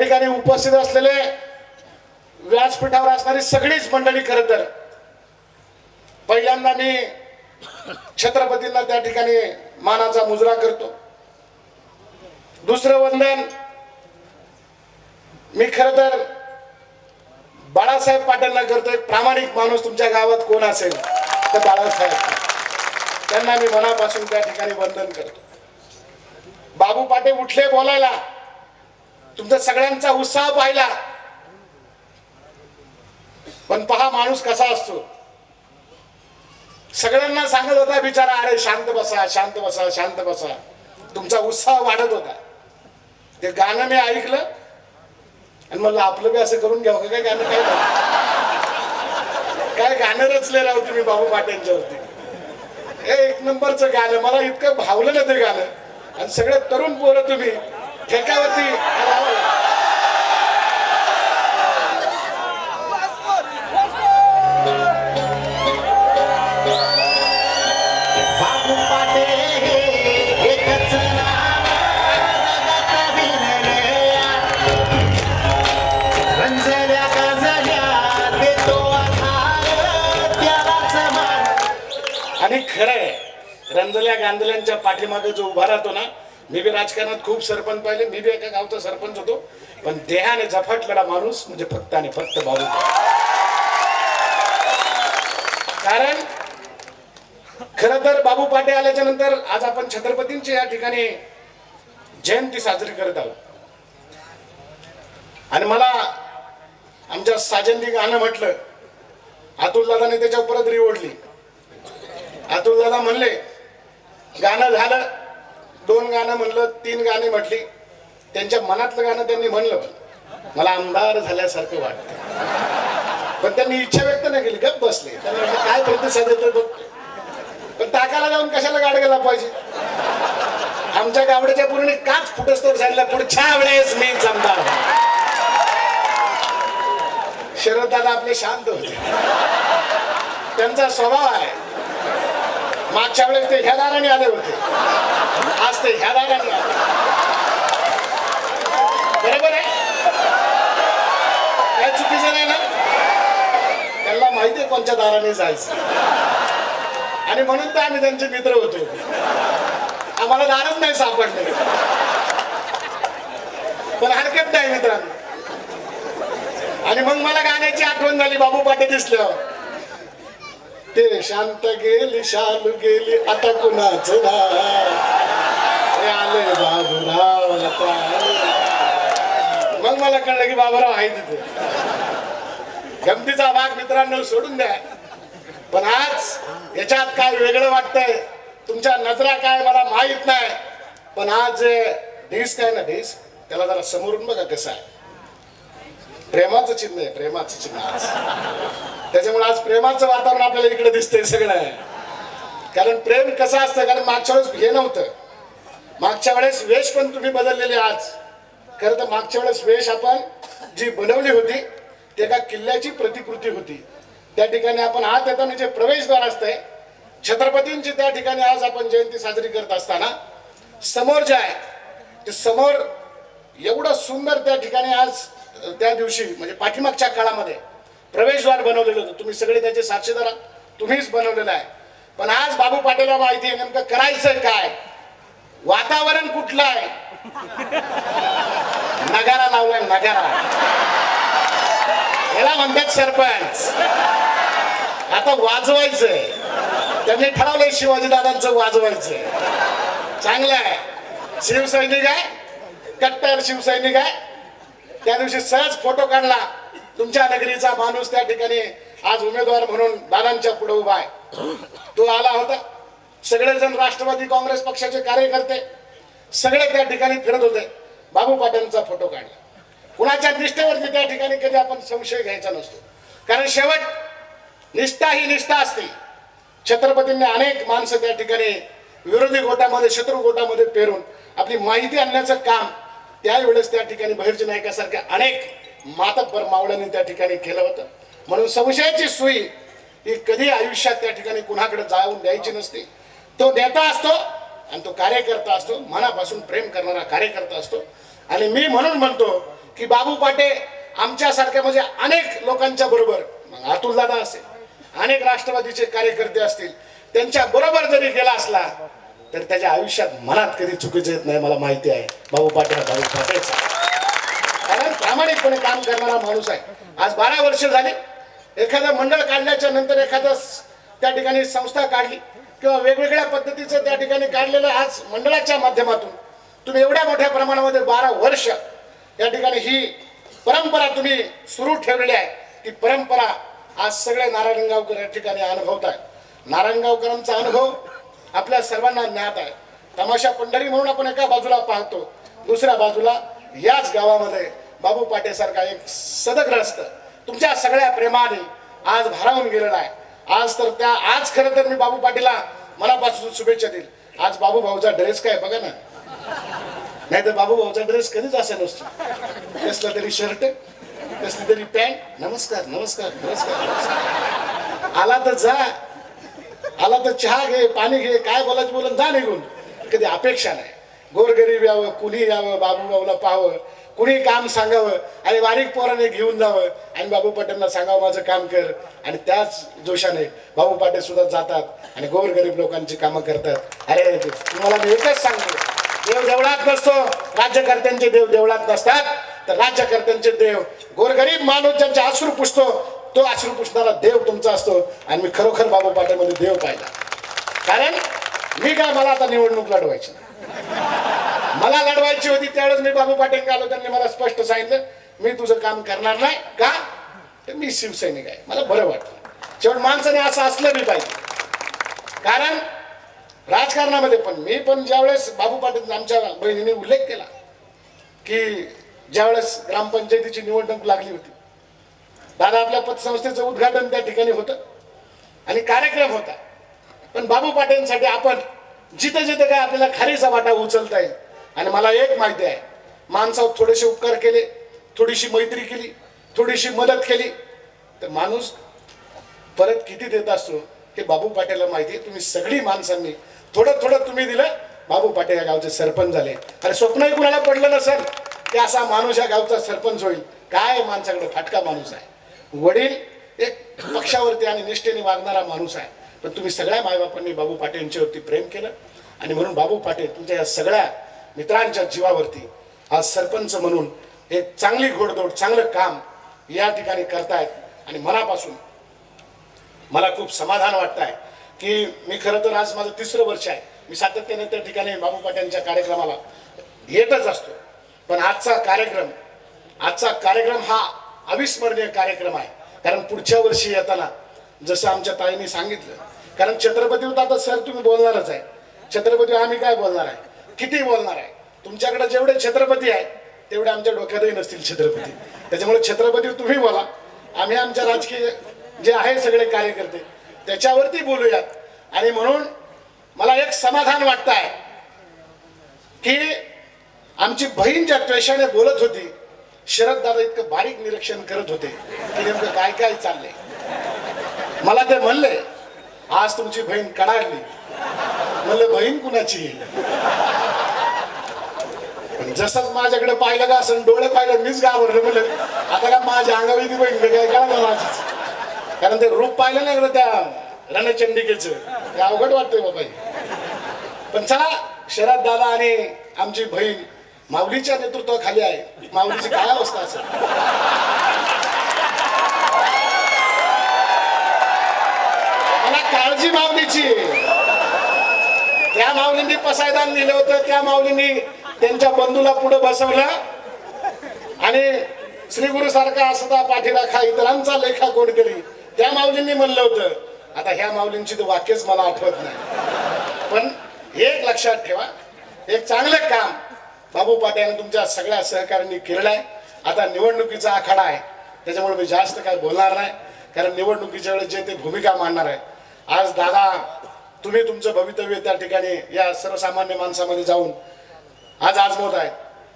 ठिकाणी उपस्थित असलेले व्यासपीठावर असणारी सगळीच मंडळी खरं तर. पहिल्यांदा मी छत्रपतींना त्या ठिकाणी मानाचा मुजरा करतो. दुसरं वंदन मी खर तर बाळासाहेब पाटीलना करतो एक प्रामाणिक माणूस तुमच्या गावात कोण असेल तर बाळासाहेब. त्यांना मी मनापासून त्या ठिकाणी वंदन करतो. बाबू पाटे उठले बोलायला. तुमचा सगळ्यांचा उत्साह पाहिला. पण पहा माणूस कसा असतो. सगळ्यांना सांगत होता बिचारा अरे शांत बसा शांत बसा शांत बसा. तुमचा उत्साह वाढत होता. ते गाणं मी ऐकलं आणि म्हणलं आपलं बी असं करून घ्यावं का? काय गाणं काय काय गाणं रचलेलं राहू तुम्ही बाबू पाट्यांच्या वरती. एक नंबरचं गाणं मला इतकं भावलं ना ते गाणं. आणि सगळे तरुण पोरं तुम्ही ठेक्यावरती. आणि खरं आहे रंजल्या गांधल्यांच्या पाठीमागे जो उभा राहतो ना मी बी राजकारणात खूप सरपंच पाहिले मी बी एका गावचा सरपंच होतो. पण देहाने झपाटलेला माणूस म्हणजे फक्त आणि फक्त बाबू कारण खर तर बाबू पाटे आल्याच्यानंतर आज आपण छत्रपतींची या ठिकाणी जयंती साजरी करत आहोत. आणि मला आमच्या साजंदी गाणं म्हटलं अतुलदादाने त्याच्या परत रिओढली अतुलदादा म्हणले गाणं झालं दोन गाणं म्हणलं तीन गाणी म्हटली त्यांच्या मनातलं गाणं त्यांनी म्हणलं. मला आमदार झाल्यासारखं वाटतं. पण त्यांनी इच्छा व्यक्त नाही केली गप बसले. त्यांना काय प्रतिसाद येतो बघ पण टाकायला जाऊन कशाला गाड गेला पाहिजे? आमच्या गावड्याच्या पूर्ण काच फुटस्तोड झालेला पुढच्या वेळेस मी आमदार शरद दादा आपले शांत होते. त्यांचा स्वभाव आहे. मागच्या वेळेस ते ह्या दाराने आले होते. आज ते ह्या दाराने आले. बरोबर आहे? काय चुकीचं नाही ना? त्यांना माहिती आहे कोणत्या दाराने जायचं. आणि म्हणून तर आम्ही त्यांचे मित्र होतो. आम्हाला दारच नाही सापडले. पण हरकत नाही मित्रांनो. आणि मग मला गाण्याची आठवण झाली बाबू पाटे दिसल्यावर. ते शांत गेली शालू गेली आता कुणाच आले बाबूराव आता मग मला कळलं की बाबूराव आहे तिथे गमतीचा भाग मित्रांनो सोडून द्या. पण आज याच्यात काय वेगळं वाटतंय तुमच्या नजरा काय मला माहीत नाही. पण आज ढीस काय ना ढीस त्याला जरा समोरून बघा कसं आहे. प्रेमाचं चिन्ह आहे प्रेमाचं चिन्ह आज. त्याच्यामुळे आज प्रेमाचं वातावरण आपल्याला इकडे दिसतंय सगळं. कारण प्रेम कसं असतं? कारण मागच्या वेळेस हे नव्हतं. मागच्या वेळेस वेश पण तुम्ही बदललेले आज. खरं तर मागच्या वेळेस वेश आपण जी बनवली होती ते एका किल्ल्याची प्रतिकृती होती. त्या ठिकाणी आपण आत येताना जे प्रवेशद्वार असतंय छत्रपतींची त्या ठिकाणी आज आपण जयंती साजरी करत असताना समोर जे आहे ते समोर एवढं सुंदर त्या ठिकाणी आज त्या दिवशी म्हणजे पाठीमागच्या काळामध्ये प्रवेशद्वार बनवलेलं होतं. तुम्ही सगळे त्याचे साक्षीदार तुम्हीच बनवलेलं आहे. पण आज बाबू पाटीलला माहिती आहे नेमकं करायचं काय? वातावरण कुठलं आहे? नगारा लावलाय नगारा. याला म्हणतात सरपंच. आता वाजवायचंय. त्यांनी ठरवलंय शिवाजीदादांचं वाजवायचंय. चांगलं आहे. शिवसैनिक आहे. कट्टर शिवसैनिक आहे. त्या दिवशी सहज फोटो काढला. तुमच्या नगरीचा माणूस त्या ठिकाणी आज उमेदवार म्हणून दादांच्या पुढे उभा आहे. तो आला होता. सगळेजण राष्ट्रवादी काँग्रेस पक्षाचे कार्यकर्ते सगळे त्या ठिकाणी फिरत होते. बाबू पाटलांचा फोटो काढला. कुणाच्या निष्ठेवरती त्या ठिकाणी कधी आपण संशय घ्यायचा नसतो. कारण शेवट निष्ठा ही निष्ठा असते. छत्रपतींनी अनेक माणसं त्या ठिकाणी विरोधी गोटामध्ये शत्रू गोटामध्ये पेरून आपली माहिती आणण्याचं काम त्यावेळेस त्या ठिकाणी बहिर्जी नायकासारख्या अनेक मातकभर मावळ्यांनी त्या ठिकाणी केलं होतं. म्हणून संशयाची सुई ही कधी आयुष्यात त्या ठिकाणी कुणाकडे जाऊन द्यायची नसते. तो नेता असतो आणि तो कार्यकर्ता असतो. मनापासून प्रेम करणारा कार्यकर्ता असतो. आणि मी म्हणून म्हणतो की बाबू पाटे आमच्यासारख्या म्हणजे अनेक लोकांच्या बरोबर मग अतुल दादा असेल अनेक राष्ट्रवादीचे कार्यकर्ते असतील त्यांच्या बरोबर जरी गेला असला तर त्याच्या आयुष्यात मनात कधी चुकीचं येत नाही मला माहिती आहे. बाबू पाटे बाबू पाटेचा प्रामाणिकपणे काम करणारा माणूस आहे. आज बारा वर्ष झाली. एखादं मंडळ काढल्याच्या नंतर एखादं त्या ठिकाणी संस्था काढली किंवा वेगवेगळ्या पद्धतीचं त्या ठिकाणी काढलेलं आज मंडळाच्या माध्यमातून तुम्ही एवढ्या मोठ्या प्रमाणामध्ये बारा वर्ष या ठिकाणी ही परंपरा तुम्ही सुरू ठेवलेली आहे. ती परंपरा आज सगळे नारायणगावकर या ठिकाणी अनुभवत आहे नारायणगावकरांचा अनुभव आपल्या सर्वांना ज्ञात आहे. तमाशा पंढरी म्हणून आपण एका बाजूला पाहतो दुसऱ्या बाजूला याच गावामध्ये बाबू पाटेसारखा एक सदग्रस्त तुमच्या सगळ्या प्रेमाने आज भारावून गेलेला आहे. आज तर त्या आज खरं तर मी बाबू पाटीला मनापासून शुभेच्छा देईल. आज बाबू भाऊचा ड्रेस काय बघा ना. नाही तर बाबू भाऊचा ड्रेस कधीच असा नसतो. कसला तरी शर्ट कसली तरी पॅन्ट नमस्कार नमस्कार नमस्कार नमस्कार. आला तर जा. आला तर चहा घे पाणी घे काय बोलायचं बोलून जा निघून. कधी अपेक्षा नाही. गोरगरीब यावं कुणी यावं बाबू भाऊला पाहावं. कुणी काम सांगावं आणि बारीक पोराने घेऊन जावं आणि बाबू पाट्यांना सांगावं माझं काम कर. आणि त्याच जोशाने बाबू पाटे सुद्धा जातात आणि गोरगरीब लोकांची कामं करतात. अरे तुम्हाला मी एकच सांगतो. देव देवळात नसतो. राज्यकर्त्यांचे देव देवळात नसतात. तर राज्यकर्त्यांचे देव गोरगरीब माणूस ज्यांचे आश्रू पुसतो. तो आश्रू पुसणारा देव तुमचा असतो. आणि मी खरोखर बाबू पाट्यामध्ये देव पाहिला. कारण मी काय मला आता निवडणूक लढवायची नाही. मला लढवायची होती त्यावेळेस मी बाबू पाटील आलो त्यांनी मला स्पष्ट सांगितलं मी तुझं काम करणार नाही का? तर मी शिवसैनिक आहे. मला बरं वाटलं. शेवट माणसाने असं असलं मी पाहिजे. कारण राजकारणामध्ये पण मी पण ज्यावेळेस बाबू पाटील आमच्या बहिणीने उल्लेख केला की ज्यावेळेस ग्रामपंचायतीची निवडणूक लागली होती दादा आपल्या पतसंस्थेचं उद्घाटन त्या ठिकाणी होतं आणि कार्यक्रम होता. पण बाबू पाटेंसाठी आपण जिथे जिथे काय आपल्याला खारीचा वाटा उचलता येईल आणि मला एक माहिती आहे. माणसावर थोडेसे उपकार केले थोडीशी मैत्री केली थोडीशी मदत केली. तर माणूस परत किती देत असतो हे बाबू पाटेला माहिती आहे. तुम्ही सगळी माणसांनी थोडं थोडं तुम्ही दिलं बाबू पाटे या गावचे सरपंच झाले. अरे स्वप्नही कुणाला पडलं नसेल की असा माणूस या गावचा सरपंच होईल. काय माणसाकडे फाटका माणूस आहे? वडील एक पक्षावरती आणि निष्ठेने वागणारा माणूस आहे. पण तुम्ही सगळ्या मायबापांनी बाबू पाटे यांच्यावरती प्रेम केलं. आणि म्हणून बाबू पाटे तुमच्या या सगळ्या मित्रांच्या जीवावरती आज सरपंच म्हणून एक चांगली घोडदौड चांगलं काम या ठिकाणी करतायत आणि मनापासून मला खूप समाधान वाटत आहे की मी खरं तर आज माझं तिसरं वर्ष आहे. मी सातत्याने त्या ठिकाणी बाबू पाट्यांच्या कार्यक्रमाला येतच असतो. पण आजचा कार्यक्रम आजचा कार्यक्रम हा अविस्मरणीय कार्यक्रम आहे. कारण पुढच्या वर्षी येताना जसं आमच्या ताईने सांगितलं कारण छत्रपती होता तर सर तुम्ही बोलणारच आहे. छत्रपती आम्ही काय बोलणार आहे? किती बोलणार आहे? तुमच्याकडे जेवढे छत्रपती आहेत तेवढे आमच्या डोक्यातही नसतील छत्रपती. त्याच्यामुळे छत्रपती तुम्ही बोला. आम्ही आमच्या राजकीय जे आहे सगळे कार्यकर्ते त्याच्यावरती बोलूयात. आणि म्हणून मला एक समाधान वाटत आहे की आमची बहीण ज्या त्वेषाने बोलत होती शरद दादा इतकं बारीक निरीक्षण करत होते की नेमकं काय काय चाललंय. मला ते म्हणले आज तुमची बहीण कडाडली. म्हणलं बहीण कुणाची जसंच माझ्याकडे पाहिलं का असं डोळे पाहिलं मीच घाबरलं म्हणलं. आता का माझ्या अंगावर ती बहीण काय कळलं माझीच कारण ते रूप पाहिलं नाही का त्या रणचंडिकेचं? ते अवघड वाटतंय बाबा पण चला शरद दादा आणि आमची बहीण माऊलीच्या नेतृत्वाखाली आहे. माऊलीची काय अवस्था असेल? मला काळजी माऊलीची. त्या माऊलींनी पसायदान दिलं होतं त्या माऊलींनी त्यांच्या बंधूला पुढे बसवलं. आणि श्री गुरु सारखा असता पाठीराखा इतरांचा लेखा कोण करी त्या माऊलींनी म्हणलं होतं. आता ह्या माऊलींची तर वाक्यच मला आठवत नाही. पण एक लक्षात ठेवा. एक चांगलं काम बाबू पाट्याने तुमच्या सगळ्या सहकार्यांनी केलेलं आहे. आता निवडणुकीचा आखाडा आहे. त्याच्यामुळे मी जास्त काय बोलणार नाही. कारण निवडणुकीच्या वेळेस जे ते भूमिका मांडणार आहे. आज दादा तुम्ही तुमचं भवितव्य त्या ठिकाणी या सर्वसामान्य माणसामध्ये जाऊन आज आजमवत आहे.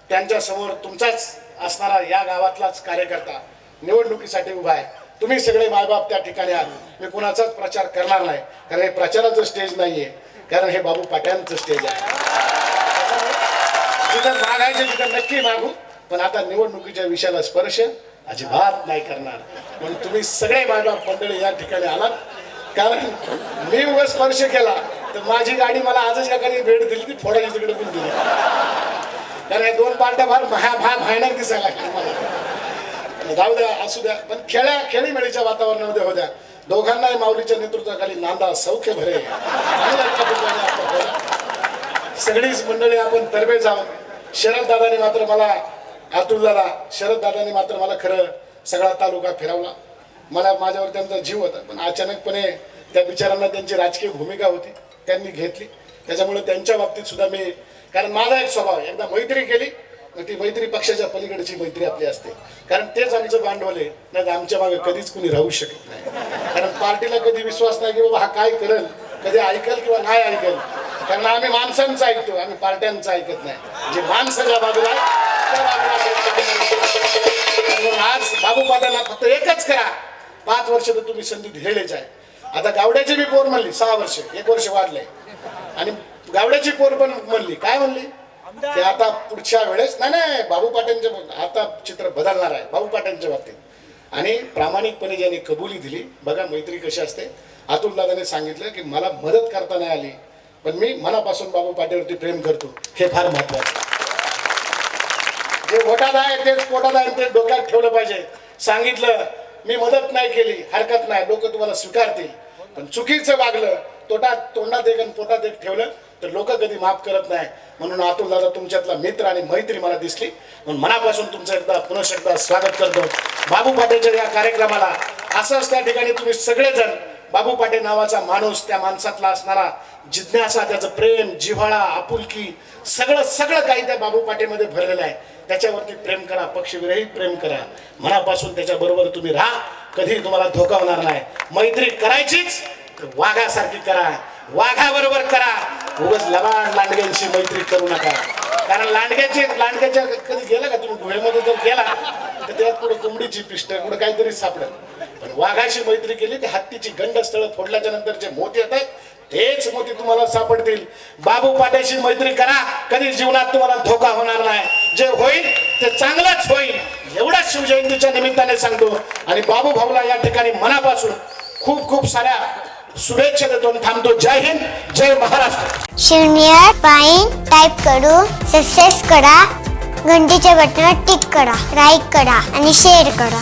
त्यांच्यासमोर तुमचाच असणारा या गावातलाच कार्यकर्ता निवडणुकीसाठी उभा आहे. तुम्ही सगळे मायबाप त्या ठिकाणी आहात. मी कुणाचाच प्रचार करणार नाही. कारण हे प्रचाराचं स्टेज नाहीये. कारण हे बाबू पाट्यांचं स्टेज आहे. तिथं मागायचे तिथं नक्की मागू. पण आता निवडणुकीच्या विषयाला स्पर्श अजिबात नाही करणार. म्हणून तुम्ही सगळे मायबाप मंडळी या ठिकाणी आलात. कारण मी उगा स्पर्श केला. तर माझी गाडी मला आजच एकाने भेट दिली ती फोडायची तिकडे पण दिली. कारण या दोन पार्ट्या फार भा भया भयानक दिसायला लागल्या मला जाऊ द्या असू द्या. पण खेळ्या खेळीमेळीच्या वातावरणामध्ये होत्या दोघांनाही माऊलीच्या नेतृत्वाखाली नांदा सौख्य भरे. सगळीच मंडळी आपण तरबे जाऊन शरद दादानी मात्र मला अतुल दादा शरद दादानी मात्र मला खरं सगळा तालुका फिरवला. मला माझ्यावर त्यांचा जीव होता. पण अचानकपणे त्या बिचारांना त्यांची राजकीय भूमिका होती. त्यांनी घेतली. त्याच्यामुळे त्यांच्या बाबतीत सुद्धा मी कारण माझा एक स्वभाव आहे. एकदा मैत्री केली मग ती मैत्री पक्षाच्या पलीकडची मैत्री आपली असते. कारण तेच आमचं भांडवल आहे. नाही तर आमच्या मागे कधीच कुणी राहू शकत नाही. कारण पार्टीला कधी विश्वास नाही की बाबा हा काय करेल कधी ऐकल किंवा नाही ऐकल. कारण आम्ही माणसांचं ऐकतो आम्ही पार्ट्यांचं ऐकत नाही. जे माणसाच्या बाजूला बाजूला आज बाबू पाटाला फक्त एकच करा. पाच वर्ष तर तुम्ही संधी दिलेलीच आहे. आता गावड्याची बी पोर म्हणली सहा वर्ष. एक वर्ष वाढलंय. आणि गावड्याची पोर पण म्हणली. काय म्हणली? की आता पुढच्या वेळेस नाही नाही बाबू पाट्यांच्या आता चित्र बदलणार आहे बाबू पाट्यांच्या बाबतीत. आणि प्रामाणिकपणे ज्यांनी कबुली दिली बघा मैत्री कशी असते. अतुल दादाने सांगितलं की मला मदत करता नाही आली पण मी मनापासून बाबू पाटेवरती प्रेम करतो. हे फार महत्वाचं जे पोटात आहे तेच पोटात आहे ते डोक्यात ठेवलं पाहिजे. सांगितलं मी मदत नाही केली हरकत नाही लोक तुम्हाला स्वीकारतील. पण चुकीचं वागलं तोटा तोंडात एक आणि पोटात एक ठेवलं तर लोक कधी माफ करत नाही. म्हणून अतुल दादा तुमच्यातला मित्र आणि मैत्री मला दिसली. म्हणून मनापासून तुमचं एकदा पुनश एकदा स्वागत करतो. बाबू पाटेच्या या कार्यक्रमाला असंच त्या ठिकाणी तुम्ही सगळेजण बाबू पाटे नावाचा माणूस त्या माणसातला असणारा जिज्ञासा त्याचं प्रेम जिव्हाळा आपुलकी सगळं सगळं काही त्या बाबू पाटेमध्ये भरलेलं आहे. त्याच्यावरती प्रेम करा पक्षविरहित प्रेम करा. मनापासून त्याच्याबरोबर तुम्ही राहा. कधी तुम्हाला धोका होणार नाही. मैत्री करायचीच वाघासारखी करा. वाघाबरोबर करा. उगाच लबाड लांडग्यांशी मैत्री करू नका. कारण लांडग्याची लांडग्याच्या कधी गेला का तुम्ही? गुहेमध्ये जर गेला तर त्यात पुढे कोंबडीची पिष्ट कुठे काहीतरी सापडत. पण वाघाशी मैत्री केली ते हत्तीची गंडस्थळ फोडल्याच्या नंतर जे मोती येत आहेत तेच मोती तुम्हाला सापडतील. बाबू पाट्याशी मैत्री करा. कधी जीवनात तुम्हाला धोका होणार नाही. जे होईल ते चांगलंच होईल. एवढा शिवजयंतीच्या निमित्ताने सांगतो. आणि बाबू भाऊला या ठिकाणी मनापासून खूप खूप साऱ्या शुभेच्छा देतो थांबतो. जय हिंद जय महाराष्ट्र. शून्य पाईन टाईप करू सक्सेस करा घंटीच्या बटनावर टिक करा लाईक करा आणि शेअर करा.